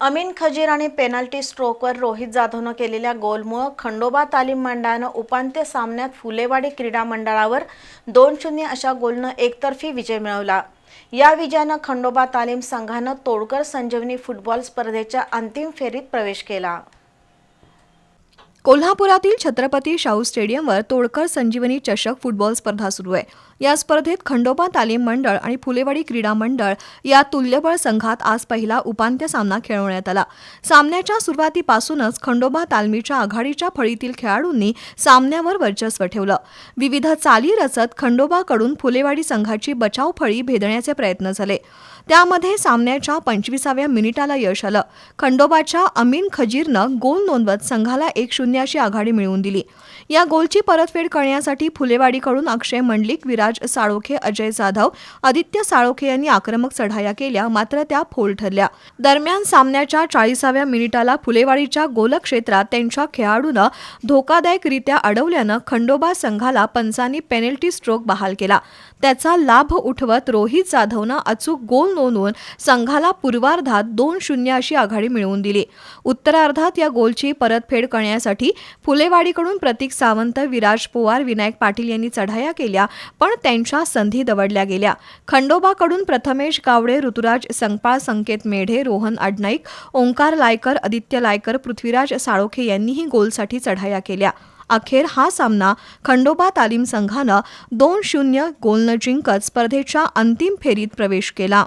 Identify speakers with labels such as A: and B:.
A: अमीन खजीर आणि पेनल्टी स्ट्रोकवर रोहित जाधवनं केलेल्या गोलमुळं खंडोबा तालीम मंडळानं उपांत्य सामन्यात फुलेवाडी क्रीडा मंडळावर दोन शून्य अशा गोलनं एकतर्फी विजय मिळवला. या विजयानं खंडोबा तालीम संघानं तोडकर संजीवनी फुटबॉल स्पर्धेच्या अंतिम फेरीत प्रवेश केला.
B: कोल्हापुरातील छत्रपती शाहू स्टेडियमवर तोडकर संजीवनी चषक फुटबॉल स्पर्धा सुरू आहे. या स्पर्धेत खंडोबा तालीम मंडळ आणि फुलेवाडी क्रीडा मंडळ या तुल्यबळ संघात आज पहिला उपांत्य सामना खेळवण्यात आला. सामन्याच्या सुरुवातीपासूनच खंडोबा तालमीच्या आघाडीच्या फळीतील खेळाडूंनी सामन्यावर वर्चस्व ठेवलं. विविध चाली रचत खंडोबाकडून फुलेवाडी संघाची बचाव फळी भेदण्याचे प्रयत्न झाले. त्यामध्ये सामन्याच्या पंचवीसाव्या मिनिटाला यश आलं. खंडोबाच्या अमीन खजीरनं गोल नोंदवत संघाला एक शून्य अशी आघाडी मिळवून दिली. या गोलची परतफेड करण्यासाठी फुलेवाडीकडून अक्षय मंडलिक विराज साळोखे अजय जाधव आदित्य साळोखे यांनी आक्रमक चढाया केल्या मात्र त्या फोल ठरल्या. दरम्यान सामन्याच्या चाळीसाव्या मिनिटाला फुलेवाडीच्या गोलक्षेत्रात त्यांच्या खेळाडूनं धोकादायकरित्या अडवल्यानं खंडोबा संघाला पंचांनी पेनल्टी स्ट्रोक बहाल केला. त्याचा लाभ उठवत रोहित जाधवनं अचूक गोल नोंदवून संघाला पूर्वार्धात दोन शून्य अशी आघाडी मिळवून दिली. उत्तरार्धात या गोलची परतफेड करण्यासाठी फुलेवाडीकडून प्रतीक सावंत विराज पोवार विनायक पाटील यांनी चढाया केल्या पण त्यांच्या संधी दवडल्या गेल्या. खंडोबाकडून प्रथमेश गावडे ऋतुराज संकपाळ संकेत मेढे रोहन अडनाईक ओंकार लायकर आदित्य लायकर पृथ्वीराज साळोखे यांनीही गोलसाठी चढाया केल्या. अखेर हा सामना खंडोबा तालीम संघानं दोन शून्य गोलनं जिंकत स्पर्धेच्या अंतिम फेरीत प्रवेश केला.